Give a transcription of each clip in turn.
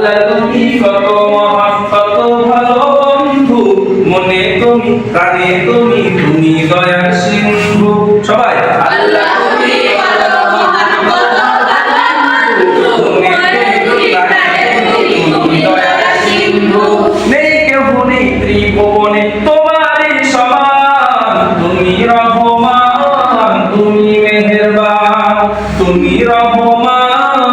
আল্লাহ তুমি কত মহান, কত ভালো বন্ধু। মনে তুমি, প্রাণে তুমি তুমি দয়ার সিন্ধু। সবাই তুমি তোমারই সমান। তুমি রহমান, তুমি মেহেরবান। তুমি রহমান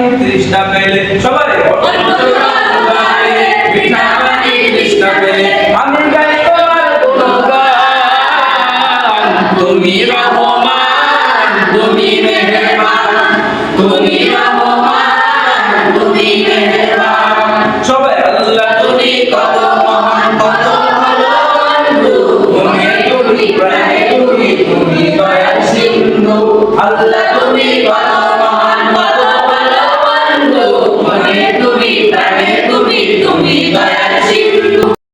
তৃষ্ণা পেলে, সবাই। মিঠা পানি তৃষ্ণা পেলে আমি গাই তোমার গুণগান। তুমি রহমান, তুমি মেহেরবান। তুমি রহমান, তুমি মেহেরবান। সবাই, আল্লাহ তুমি কত মহান, কত ভালো। মনে তুমি প্রাণে তুমি তুমি দয়াল সিন্ধু। আল্লাহ তুমি